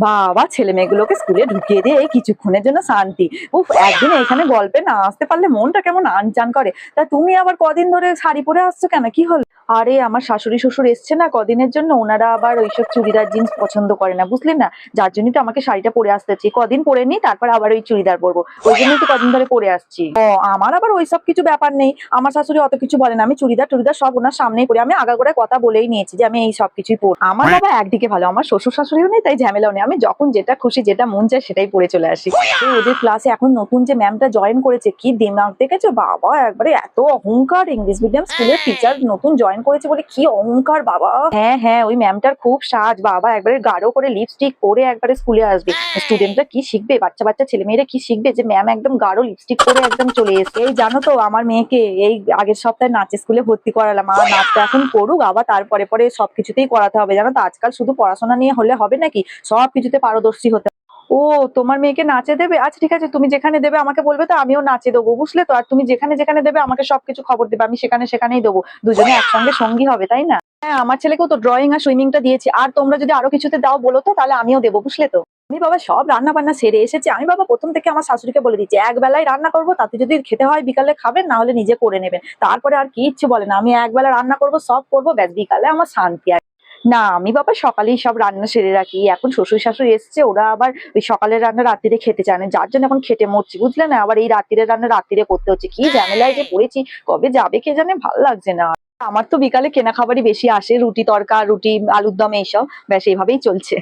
বাবা, ছেলে মেয়েগুলোকে স্কুলে ঢুকিয়ে দিয়ে এই কিছুক্ষণের জন্য শান্তি। উফ, একদিন এখানে গল্পে না আসতে পারলে মনটা কেমন আনচান করে। তা তুমি আবার কদিন ধরে শাড়ি পরে আসছো কেন? কি হলো? আরে আমার শাশুড়ি শ্বশুর এসছে না কদিনের জন্য? ওনারা আবার ওইসব চুড়িদার জিন্স পছন্দ করে না বুঝলি না? যার জন্যই তো আমাকে শাড়িটা পরে আসতে হচ্ছে। কদিন পরে নি তারপর আবার ওই চুড়িদার পরবো। ওই জন্যই তো কদিন ধরে পরে আসছি। ও আমার আবার ওইসব কিছু ব্যাপার নেই। আমার শাশুড়ি অত কিছু বলে না। আমি চুড়িদার টুড়িদার সব ওনার সামনেই পরি। আমি আগাগোড়ায় কথা বলেই নিয়েছি যে আমি এই সব কিছুই পরি আমার বাবা একদিকে ভালো আমার শ্বশুর শাশুড়িও নেই তাই ঝামেলাও নেই। আমি যখন যেটা খুশি যেটা মন চায় সেটাই পরে চলে আসি। ওদের ক্লাসে এখন নতুন যে ম্যামটা জয়েন করেছে কি দিমাগ দেখেছ? বাবা একবারে এত অহংকার! ইংলিশ মিডিয়াম স্কুলের টিচার নতুন জয়েন করেছে বলে কি অহংকার বাবা। হ্যাঁ হ্যাঁ ওই ম্যামটার খুব সাজ বাবা। একবারে গাঢ় করে লিপস্টিক পরে একবারে স্কুলে আসবে। স্টুডেন্টরা কি শিখবে? বাচ্চা বাচ্চা ছেলে মেয়েরা কি শিখবে যে ম্যাম একদম গাঢ় লিপস্টিক পরে একদম চলে এসে এই জানো তো আমার মেয়েকে এই আগের সপ্তাহে নাচের স্কুলে ভর্তি করালাম। আর নাচটা এখন করুক আবার তারপরে পরে সবকিছুতেই করাতে হবে জানো তো? আজকাল শুধু পড়াশোনা নিয়ে হলে হবে নাকি? সব কিছুতে পারদর্শী হতে। ও, তোমার মেয়েকে নাচে দেবে? আচ্ছা ঠিক আছে, তুমি যেখানে দেবে আমাকে বলবে তো, আমিও নাচে দেবো, বুঝলে তো? আর তুমি যেখানে যেখানে দেবে আমাকে সবকিছু খবর দেবে, আমি সেখানে সেখানেই দেবো। দুজনে একসঙ্গে সঙ্গী হবে, তাই না? হ্যাঁ আমার ছেলেকেও তো ড্রয়িং আর সুইমিংটা দিয়েছি। আর তোমরা যদি আরও কিছুতে দাও বলো তো, তাহলে আমিও দেবো, বুঝলে তো? আমি বাবা সব রান্না বান্না সেরে এসেছি। আমি বাবা প্রথম থেকে আমার শাশুড়িকে বলে দিচ্ছি এক বেলায় রান্না করব, তাতে যদি খেতে হয় বিকালে খাবেন না হলে নিজে করে নেবেন তারপরে আর কি ইচ্ছে বলে না, আমি এক বেলা রান্না করব, সব করব, ব্যাস বিকালে আমার শান্তি না, আমি বাবা সকালেই সব রান্না সেরে রাখি। এখন শ্বশুর শাশুড়ি এসছে, ওরা আবার ওই সকালের রান্না রাত্রিরে খেতে চায় না। যার জন্য এখন খেটে মরছি, বুঝলে না? আবার এই রাত্রিরে রান্না রাত্রিরে করতে হচ্ছে। কি ঝামেলায় যে পড়েছি, কবে যাবে কে জানে? ভালো লাগছে না। আমার তো বিকালে কেনা খাবারই বেশি আসে, রুটি তরকা, রুটি, আলুর দম এইসব। ব্যাস, এইভাবেই চলছে।